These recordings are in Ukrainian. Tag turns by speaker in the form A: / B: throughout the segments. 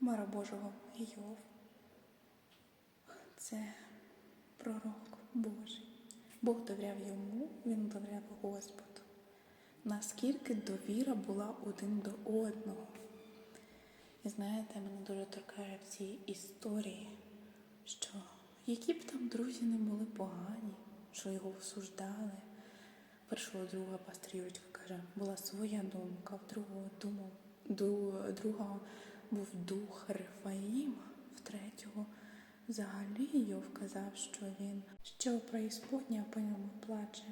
A: Мара Божого Йов. Це пророк Божий. Бог довіряв йому, він довіряв Господу. Наскільки довіра була один до одного. І знаєте, мене дуже торкає в цій історії, що які б там друзі не були погані, що його осуждали. Першого друга пастор Юрочка каже, була своя думка, в другого думав, ду- другого був дух Рифаїма, в третього взагалі Йов казав, що він що преісподня по ньому плаче.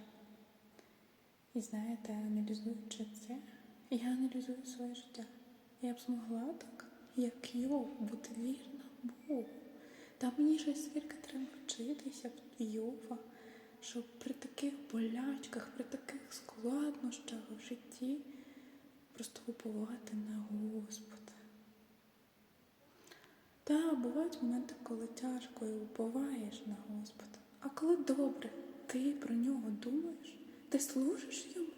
A: І знаєте, аналізуючи це, я аналізую своє життя. Я б змогла так, як Йов, бути вірна Богу. Та мені ще скільки треба вчитися Йова, щоб при таких болячках, при таких складнощах в житті просто уповати на Господа. Та бувають моменти, коли тяжко і уповаєш на Господа. А коли добре, ти про нього думаєш, ти служиш йому.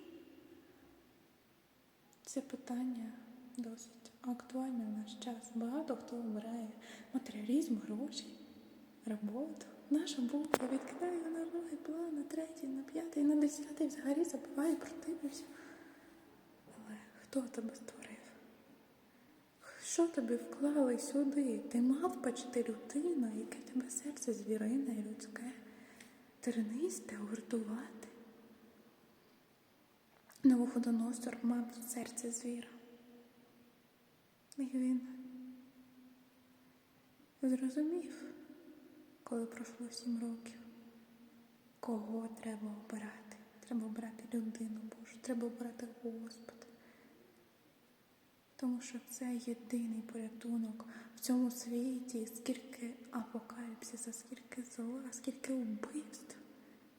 A: Це питання досить актуальне в наш час. Багато хто обирає матеріалізм, гроші, роботу. Наша Бог відкидає на другий план, на третій, на п'ятий, на десятий, взагалі забуває про тебе. Але хто тебе створив? Що тобі вклали сюди? Ти мавпа чи ти людина, яке тебе серце звірине і людське, тернисте, гуртувати. Новоходоносор мав серце звіра. І він зрозумів, коли пройшло сім років, кого треба обирати. Треба обирати людину Божу, треба обирати Господа. Тому що це єдиний порятунок в цьому світі, скільки апокаліпсиса, скільки зла, скільки вбивств.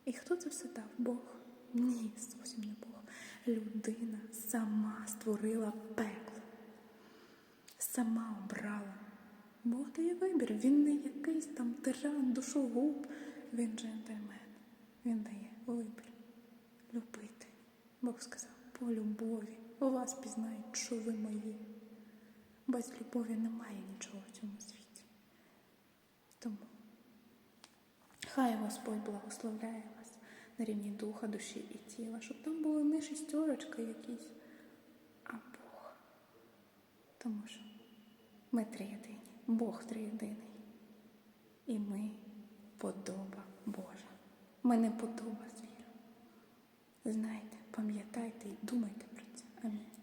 A: І хто це все дав? Бог? Ні, зовсім не Бог. Людина сама створила пекло, сама обрала. Бог дає вибір. Він не якийсь там тиран, душогуб, він джентльмен. Він дає вибір любити. Бог сказав, по любові у вас пізнають, що ви мої. Без любові немає нічого в цьому світі. Тому хай Господь благословляє вас на рівні духа, душі і тіла, щоб там були не шістерочки якісь, а Бог. Тому що ми триєдині, Бог триєдиний. І ми подоба Божа. Ми не подоба звіра. Знайте, пам'ятайте і думайте про це. 아멘.